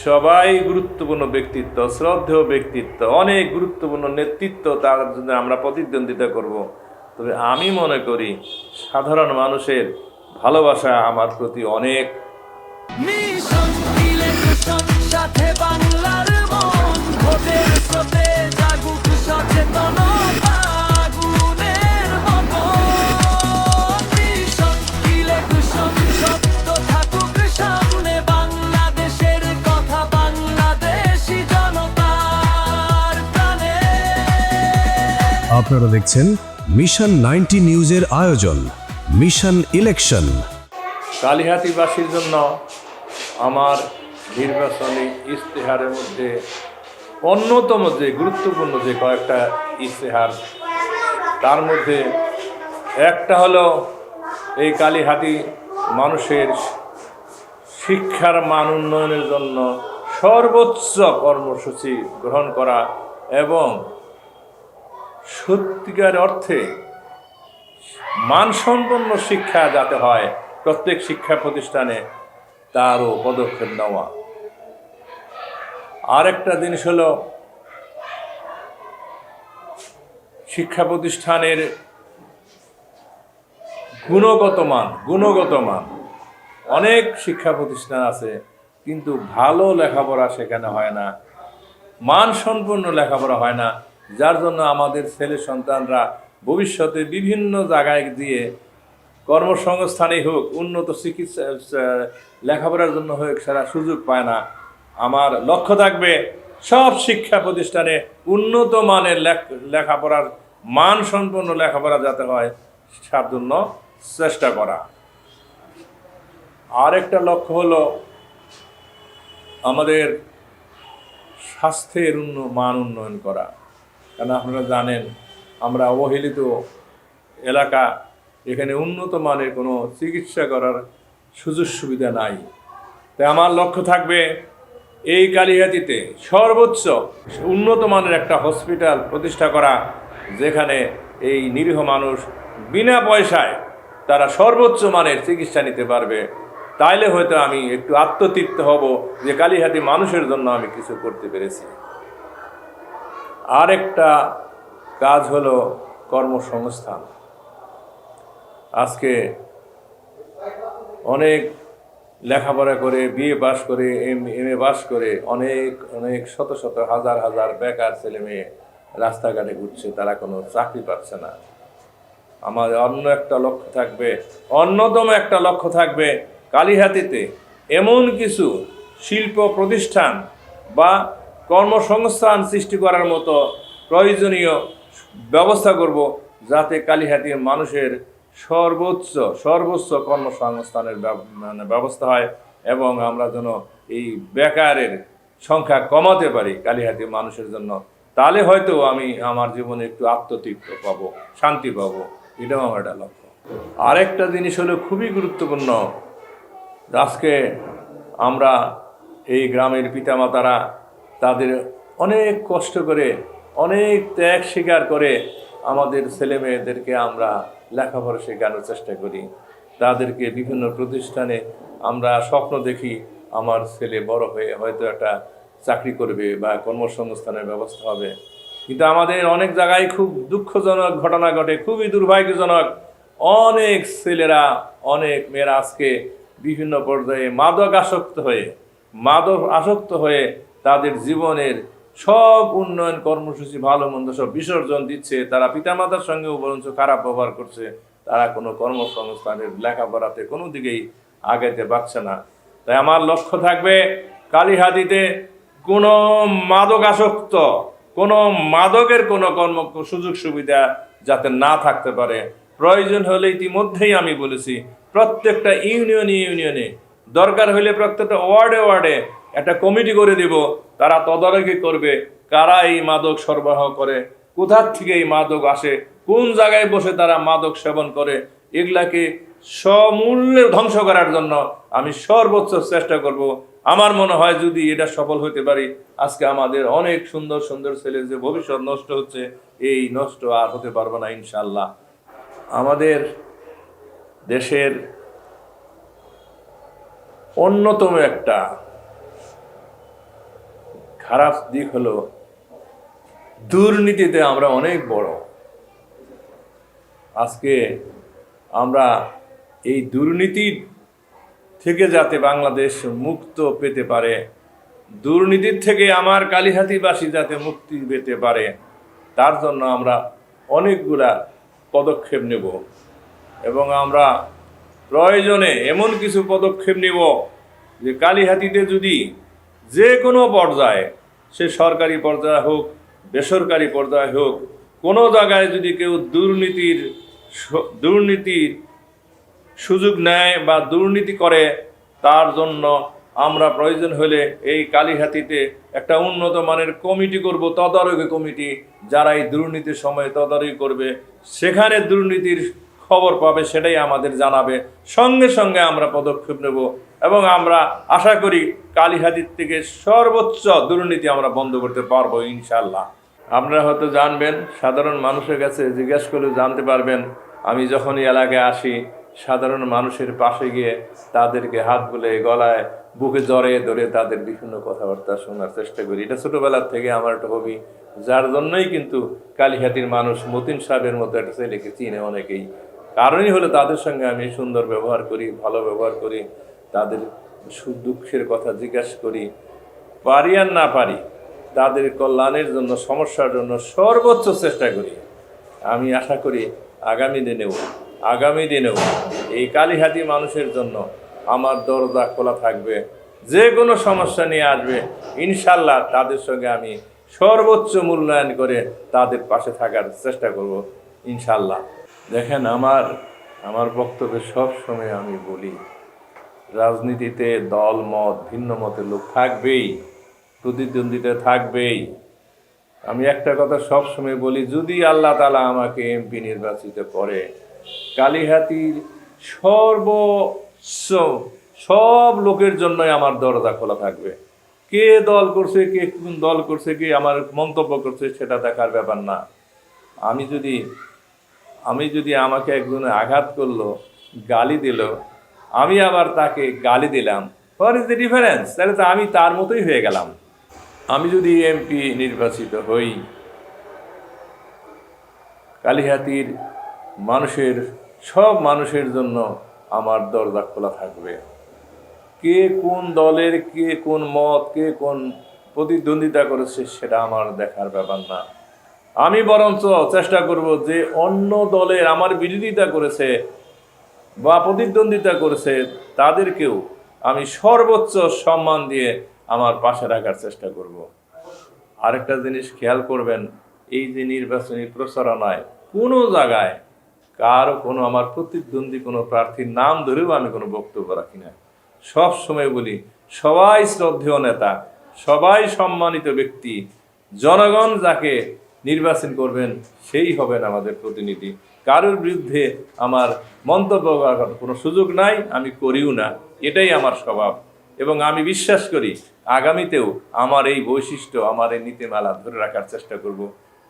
সবাই গুরুত্বপূর্ণ ব্যক্তিত্ব, শ্রদ্ধেয় ব্যক্তিত্ব, অনেক গুরুত্বপূর্ণ নেতৃত্ব তার জন্য আমরা প্রতিদ্বন্দ্বিতা করব। তবে আমি মনে করি সাধারণ মানুষের ভালোবাসা আমার প্রতি অনেক সাথে আপনারা দেখছেন মিশন নাইনটি নিউজের আয়োজন, মিশন ইলেকশন। কালিহাতিবাসীর জন্য আমার নির্বাচনী ইশতেহারের মধ্যে অন্যতম যে গুরুত্বপূর্ণ যে কয়েকটা ইশতেহার, তার মধ্যে একটা হলো এই কালীহাতি মানুষের শিক্ষার মান উন্নয়নের জন্য সর্বোচ্চ কর্মসূচি গ্রহণ করা এবং সত্যিকার অর্থে মানসম্পন্ন শিক্ষা যাতে হয়, প্রত্যেক শিক্ষা প্রতিষ্ঠানে তারও পদক্ষেপ নেওয়া। আরেকটা জিনিস হলো, শিক্ষা প্রতিষ্ঠানের গুণগত মান গুণগত মান। অনেক শিক্ষা প্রতিষ্ঠান আছে, কিন্তু ভালো লেখাপড়া সেখানে হয় না, মানসম্পন্ন লেখাপড়া হয় না। যার জন্য আমাদের ছেলে সন্তানরা ভবিষ্যতে বিভিন্ন জায়গায় দিয়ে কর্মসংস্থানেই হোক, উন্নত চিকিৎসা লেখাপড়ার জন্য হোক সেটা সুযোগ পায় না। আমার লক্ষ্য থাকবে সব শিক্ষা প্রতিষ্ঠানে উন্নত মানের লেখ- লেখাপড়ার মান সম্পন্ন লেখাপড়া যাতে হয়, তার জন্য চেষ্টা করা। আরেকটা লক্ষ্য হলো আমাদের স্বাস্থ্যের উন্ন মান উন্নয়ন করা। কারণ আপনারা জানেন, আমরা অবহেলিত এলাকা, এখানে উন্নত মানের কোনো চিকিৎসা করার সুযোগ সুবিধা নাই। তাই আমার লক্ষ্য থাকবে, এই কালিহাতিতে সর্বোচ্চ উন্নত মানের একটা হসপিটাল প্রতিষ্ঠা করা, যেখানে এই নিরীহ মানুষ বিনা পয়সায় তারা সর্বোচ্চ মানের চিকিৎসা নিতে পারবে। তাইলে হয়তো আমি একটু আত্মতৃপ্ত হব যে কালীহাতি মানুষের জন্য আমি কিছু করতে পেরেছি। আরেকটা কাজ হলো কর্মসংস্থান। আজকে অনেক লেখাপড়া করে, বিএ পাস করে, এম এম এ পাস করে অনেক অনেক শত শত, হাজার হাজার বেকার ছেলে মেয়ে রাস্তাঘাটে ঘুরছে, তারা কোনো চাকরি পাচ্ছে না। আমার অন্য একটা লক্ষ্য থাকবে, অন্যতম একটা লক্ষ্য থাকবে কালীহাতিতে এমন কিছু শিল্প প্রতিষ্ঠান বা কর্মসংস্থান সৃষ্টি করার মতো প্রয়োজনীয় ব্যবস্থা করব যাতে কালীহাতির মানুষের সর্বোচ্চ সর্বোচ্চ কর্মসংস্থানের মানে ব্যবস্থা হয় এবং আমরা যেন এই বেকারের সংখ্যা কমাতে পারি কালীহাতি মানুষের জন্য। তাহলে হয়তো আমি আমার জীবনে একটু আত্মতৃপ্ত পাবো, শান্তি পাবো। এটাও আমার একটা লক্ষ্য। আরেকটা জিনিস হলো খুবই গুরুত্বপূর্ণ। আজকে আমরা এই গ্রামের পিতামাতারা তাদের অনেক কষ্ট করে, অনেক ত্যাগ স্বীকার করে আমাদের ছেলে মেয়েদেরকে আমরা লেখাপড়া শেখানোর চেষ্টা করি। তাদেরকে বিভিন্ন প্রতিষ্ঠানে আমরা স্বপ্ন দেখি আমার ছেলে বড় হয়ে হয়তো একটা চাকরি করবে বা কর্মসংস্থানের ব্যবস্থা হবে। কিন্তু আমাদের অনেক জায়গায় খুব দুঃখজনক ঘটনা ঘটে, খুবই দুর্ভাগ্যজনক। অনেক ছেলেরা, অনেক মেয়েরা আজকে বিভিন্ন পর্যায়ে মাদক আসক্ত হয়ে মাদক আসক্ত হয়ে তাদের জীবনের সব উন্নয়ন কর্মসূচি ভালো মন্দ সব বিসর্জন দিচ্ছে, তারা পিতামাতার সঙ্গেও বরঞ্চ খারাপ ব্যবহার করছে, তারা কোনো কর্মসংস্থানের লেখাপড়াতে কোনো দিকেই আগাইতে পারছে না। তাই আমার লক্ষ্য থাকবে কালীহাতিতে কোনো মাদক আসক্ত কোনো মাদকের কোনো কর্ম সুযোগ সুবিধা যাতে না থাকতে পারে। প্রয়োজন হলে ইতিমধ্যেই আমি বলেছি, প্রত্যেকটা ইউনিয়নে ইউনিয়নে দরকার হলে প্রত্যেকটা ওয়ার্ডে ওয়ার্ডে একটা কমিটি করে দিব, তারা তদারকি করবে, কারা এই মাদক সরবরাহ করে কোথার থেকে এই মাদক আসে, কোন জায়গায় বসে তারা মাদক সেবন করে, এগুলাকে সমূল্যে ধ্বংস করার জন্য আমি সর্বোচ্চ চেষ্টা করব। আমার মনে হয় যদি এটা সফল হতে পারি, আজকে আমাদের অনেক সুন্দর সুন্দর ছেলে যে ভবিষ্যৎ নষ্ট হচ্ছে, এই নষ্ট আর হতে পারবে না ইনশাল্লাহ আমাদের দেশের অন্যতম একটা খারাপ দিক হলো, দুর্নীতিতে আমরা অনেক বড়। আজকে আমরা এই দুর্নীতির থেকে যাতে বাংলাদেশ মুক্ত পেতে পারে, দুর্নীতির থেকে আমার কালীহাতিবাসী যাতে মুক্তি পেতে পারে, তার জন্য আমরা অনেকগুলা পদক্ষেপ নেব। এবং আমরা প্রয়োজনে এমন কিছু পদক্ষেপ নেব যে কালীহাতিতে যদি যে কোনো পর্যায়ে সে সরকারি পর্যায়ে হোক, বেসরকারি পর্যায়ে হোক, কোনো জায়গায় যদি কেউ দুর্নীতির দুর্নীতির সুযোগ নেয় বা দুর্নীতি করে, তার জন্য আমরা প্রয়োজন হলে এই কালীহাতিতে একটা উন্নত মানের কমিটি করব, তদারকি কমিটি, যারা এই দুর্নীতির সময় তদারকি করবে। সেখানে দুর্নীতির খবর পাবে, সেটাই আমাদের জানাবে। সঙ্গে সঙ্গে আমরা পদক্ষেপ নেব এবং আমরা আশা করি কালীহাতির থেকে সর্বোচ্চ দুর্নীতি আমরা বন্ধ করতে পারব ইনশাল্লাহ আপনারা হয়তো জানবেন, সাধারণ মানুষের কাছে জিজ্ঞেস করলে জানতে পারবেন, আমি যখনই এলাকায় আসি, সাধারণ মানুষের পাশে গিয়ে তাদেরকে হাত বুলে গলায় বুকে জড়ে ধরে তাদের বিভিন্ন কথাবার্তা শোনার চেষ্টা করি। এটা ছোটবেলার থেকে আমার একটা হবি যার জন্যই কিন্তু কালীহাতির মানুষ মতিন সাহেবের মতো একটা ছেলেকে চিনে অনেকেই। কারণই হলো তাদের সঙ্গে আমি সুন্দর ব্যবহার করি, ভালো ব্যবহার করি, তাদের সুখ দুঃখের কথা জিজ্ঞাসা করি। পারি আর না পারি, তাদের কল্যাণের জন্য, সমস্যার জন্য সর্বোচ্চ চেষ্টা করি। আমি আশা করি আগামী দিনেও আগামী দিনেও এই কালীহাতি মানুষের জন্য আমার দরজা খোলা থাকবে। যে কোনো সমস্যা নিয়ে আসবে, ইনশাল্লাহ তাদের সঙ্গে আমি সর্বোচ্চ মূল্যায়ন করে তাদের পাশে থাকার চেষ্টা করব, ইনশাল্লাহ। দেখেন, আমার আমার বক্তব্যে সব সময় আমি বলি, রাজনীতিতে দল, মত, ভিন্ন মতের লোক থাকবেই, প্রতিদ্বন্দ্বিতা থাকবেই। আমি একটা কথা সব সময় বলি, যদি আল্লাহ তালা আমাকে এমপি নির্বাচিত করে, কালীহাতির সর্বোচ্চ সব লোকের জন্যই আমার দরজা খোলা থাকবে। কে দল করছে, কে কোন দল করছে, কে আমার মন্তব্য করছে, সেটা দেখার ব্যাপার না। আমি যদি আমি যদি আমাকে একজন আঘাত করল, গালি দিল, আমি আবার তাকে গালি দিলাম। হোয়াট ইজ দ্য ডিফারেন্স তাহলে তো আমি তার মতোই হয়ে গেলাম। আমি যদি এমপি নির্বাচিত হই, কালীহাতির মানুষের, সব মানুষের জন্য আমার দরজা খোলা থাকবে। কে কোন দলের, কে কোন মত, কে কোন প্রতিদ্বন্দ্বিতা করেছে, সেটা আমার দেখার ব্যাপার না। আমি বরঞ্চ চেষ্টা করব যে অন্য দলের আমার বিরোধিতা করেছে বা প্রতিদ্বন্দ্বিতা করেছে, তাদেরকেও আমি সর্বোচ্চ সম্মান দিয়ে আমার পাশে রাখার চেষ্টা করব। আরেকটা জিনিস খেয়াল করবেন, এই যে নির্বাচনী প্রচারণায় কোনো জায়গায় কারও কোনো আমার প্রতিদ্বন্দ্বী কোনো প্রার্থীর নাম ধরেও আমি কোনো বক্তব্য রাখি না। সব সময় বলি, সবাই শ্রদ্ধেয় নেতা, সবাই সম্মানিত ব্যক্তি, জনগণ যাকে নির্বাচন করবেন, সেই হবেন আমাদের প্রতিনিধি। কারোর বিরুদ্ধে আমার মন্তব্য করার কোনো সুযোগ নাই, আমি করিও না। এটাই আমার স্বভাব। এবং আমি বিশ্বাস করি, আগামীতেও আমার এই বৈশিষ্ট্য, আমার এই নীতিমালা ধরে রাখার চেষ্টা করব।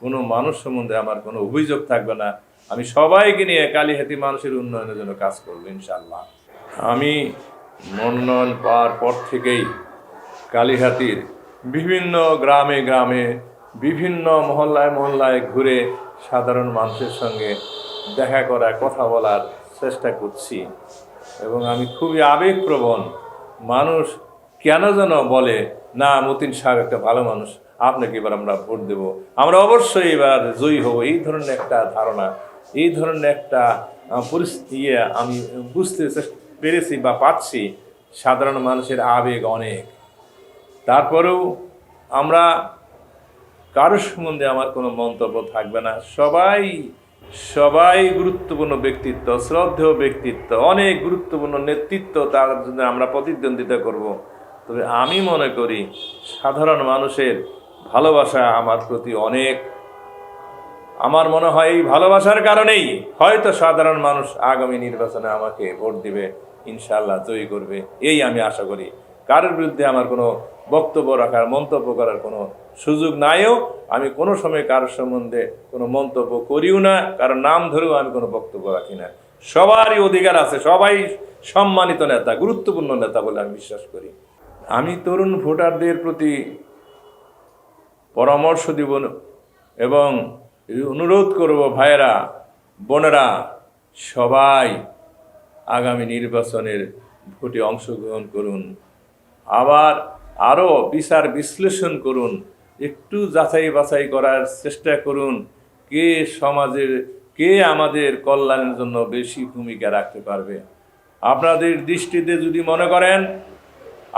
কোনো মানুষ সম্বন্ধে আমার কোনো অভিযোগ থাকবে না। আমি সবাইকে নিয়ে কালীহাতি মানুষের উন্নয়নের জন্য কাজ করব ইনশাল্লাহ আমি মনোনয়ন পাওয়ার পর থেকেই কালীহাতির বিভিন্ন গ্রামে গ্রামে বিভিন্ন মহল্লায় মহল্লায় ঘুরে সাধারণ মানুষের সঙ্গে দেখা করা, কথা বলার চেষ্টা করছি। এবং আমি খুবই আবেগপ্রবণ মানুষ। কেন যেন বলে, না, মতিন সাহেব একটা ভালো মানুষ, আপনাকে এবার আমরা ভোট দেব। আমরা অবশ্যই এবার জয়ী হব। এই ধরনের একটা ধারণা, এই ধরনের একটা পরিস্থিতি ইয়ে আমি বুঝতে পেরেছি বা পাচ্ছি সাধারণ মানুষের আবেগ অনেক। তারপরেও আমরা কারোর সম্বন্ধে আমার কোনো মন্তব্য থাকবে না। সবাই সবাই গুরুত্বপূর্ণ ব্যক্তিত্ব, শ্রদ্ধেয় ব্যক্তিত্ব, অনেক গুরুত্বপূর্ণ নেতৃত্ব তার জন্য আমরা প্রতিদ্বন্দ্বিতা করব। তবে আমি মনে করি, সাধারণ মানুষের ভালোবাসা আমার প্রতি অনেক। আমার মনে হয় এই ভালোবাসার কারণেই হয়তো সাধারণ মানুষ আগামী নির্বাচনে আমাকে ভোট দিবে ইনশাল্লাহ জয়ী করবে। এই আমি আশা করি। কারোর বিরুদ্ধে আমার কোনো বক্তব্য রাখার, মন্তব্য করার কোনো সুযোগ নাইও। আমি কোনো সময় কারোর সম্বন্ধে কোনো মন্তব্য করিও না, কারোর নাম ধরেও আমি কোনো বক্তব্য রাখি না। সবারই অধিকার আছে, সবাই সম্মানিত নেতা, গুরুত্বপূর্ণ নেতা বলে আমি বিশ্বাস করি। আমি তরুণ ভোটারদের প্রতি পরামর্শ দিব এবং অনুরোধ করব ভাইয়েরা, বোনেরা, সবাই আগামী নির্বাচনের ভোটে অংশগ্রহণ করুন। আবার আরও বিচার বিশ্লেষণ করুন, একটু যাচাই বাছাই করার চেষ্টা করুন, কে সমাজের, কে আমাদের কল্যাণের জন্য বেশি ভূমিকা রাখতে পারবে। আপনাদের দৃষ্টিতে যদি মনে করেন,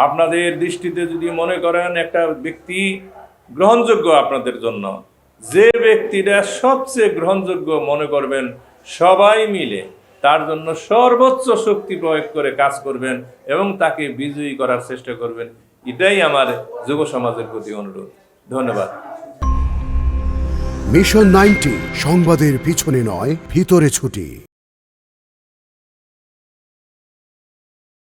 আপনাদের দৃষ্টিতে যদি মনে করেন একটা ব্যক্তি গ্রহণযোগ্য আপনাদের জন্য, যে ব্যক্তিরা সবচেয়ে গ্রহণযোগ্য মনে করবেন সবাই মিলে। তার জন্য সর্বোচ্চ শক্তি প্রয়োগ করে কাজ করবেন এবং তাকে বিজয়ী করার চেষ্টা করবেন। এটাই আমার যুব সমাজের প্রতি অনুরোধ। ধন্যবাদ। মিশন নাইনটি, সংবাদের পিছনে নয়, ভিতরে ছুটি।